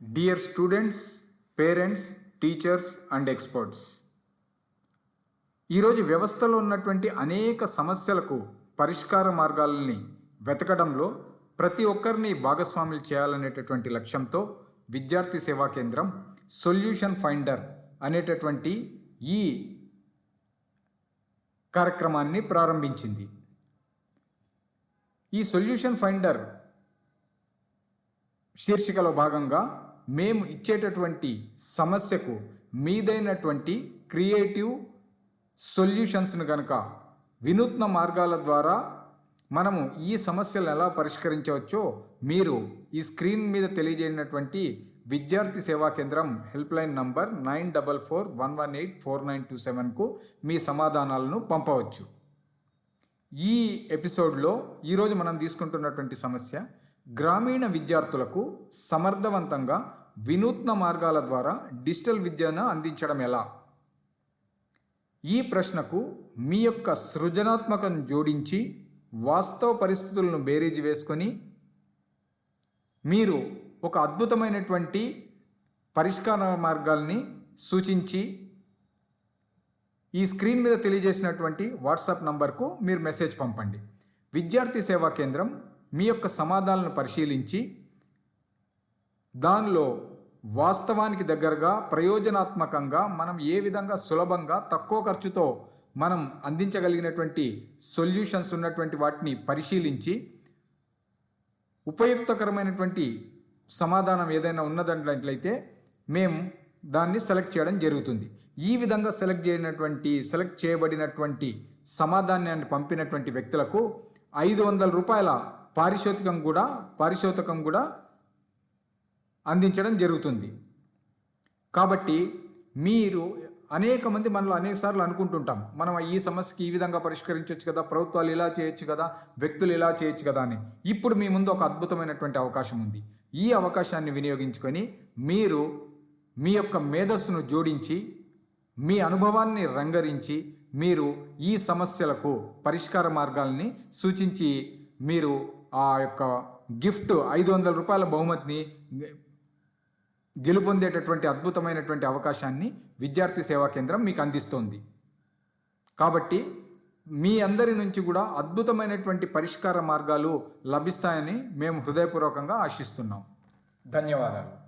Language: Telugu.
Dear students parents teachers and experts ఈరోజు వ్యవస్థలో ఉన్నటువంటి అనేక సమస్యలకు పరిష్కార మార్గాలని వెతకడంలో ప్రతి ఒక్కరిని భాగస్వాములు చేయాలనేటటువంటి లక్ష్యంతో విద్యార్థి సేవా కేంద్రం సొల్యూషన్ ఫైండర్ అనేటటువంటి ఈ కార్యక్రమాన్ని ప్రారంభించింది. ఈ సొల్యూషన్ ఫైండర్ శీర్షికలో భాగంగా మేము ఇచ్చేటటువంటి సమస్యకు మీదైనటువంటి క్రియేటివ్ సొల్యూషన్స్ను కనుక వినూత్న మార్గాల ద్వారా మనము ఈ సమస్యలను ఎలా పరిష్కరించవచ్చో మీరు ఈ స్క్రీన్ మీద తెలియజేయనటువంటి విద్యార్థి సేవా కేంద్రం helpline number nine double four one one eight four nine two సెవెన్కు మీ సమాధానాలను పంపవచ్చు. ఈ ఎపిసోడ్లో ఈరోజు మనం తీసుకుంటున్నటువంటి సమస్య గ్రామీణ విద్యార్థులకు సమర్థవంతంగా వినూత్న మార్గాల ద్వారా డిజిటల్ విద్యను అందించడం ఎలా? ఈ ప్రశ్నకు మీ యొక్క సృజనాత్మకం జోడించి వాస్తవ పరిస్థితులను బేరీజు వేసుకొని మీరు ఒక అద్భుతమైనటువంటి పరిష్కార మార్గాల్ని సూచించి ఈ స్క్రీన్ మీద తెలియజేసినటువంటి వాట్సాప్ నంబర్కు మీరు మెసేజ్ పంపండి. విద్యార్థి సేవా కేంద్రం మీ యొక్క సమాధానాలను పరిశీలించి దానిలో వాస్తవానికి దగ్గరగా ప్రయోజనాత్మకంగా మనం ఏ విధంగా సులభంగా తక్కువ ఖర్చుతో మనం అందించగలిగినటువంటి సొల్యూషన్స్ ఉన్నటువంటి వాటిని పరిశీలించి ఉపయుక్తకరమైనటువంటి సమాధానం ఏదైనా ఉన్నదంట్లయితే మేము దాన్ని సెలెక్ట్ చేయడం జరుగుతుంది. ఈ విధంగా సెలెక్ట్ చేయనటువంటి సెలెక్ట్ చేయబడినటువంటి సమాధానాన్ని పంపినటువంటి వ్యక్తులకు ఐదు వందల రూపాయల పారిశోతికం కూడా పారిశోతకం కూడా అందించడం జరుగుతుంది. కాబట్టి మీరు అనేక మంది మనలో అనేకసార్లు అనుకుంటుంటాం. మనం ఈ సమస్యకి ఈ విధంగా పరిష్కరించవచ్చు కదా ప్రభుత్వాలు ఇలా చేయొచ్చు కదా వ్యక్తులు ఇలా చేయొచ్చు కదా అని. ఇప్పుడు మీ ముందు ఒక అద్భుతమైనటువంటి అవకాశం ఉంది. ఈ అవకాశాన్ని వినియోగించుకొని మీరు మీ యొక్క మేధస్సును జోడించి మీ అనుభవాన్ని రంగరించి మీరు ఈ సమస్యలకు పరిష్కార మార్గాల్ని సూచించి మీరు ఆ యొక్క గిఫ్ట్ ఐదు వందల రూపాయల బహుమతిని గెలుపొందేటటువంటి అద్భుతమైనటువంటి అవకాశాన్ని విద్యార్థి సేవా కేంద్రం మీకు అందిస్తోంది. కాబట్టి మీ అందరి నుంచి కూడా అద్భుతమైనటువంటి పరిష్కార మార్గాలు లభిస్తాయని మేము హృదయపూర్వకంగా ఆశిస్తున్నాం. ధన్యవాదాలు.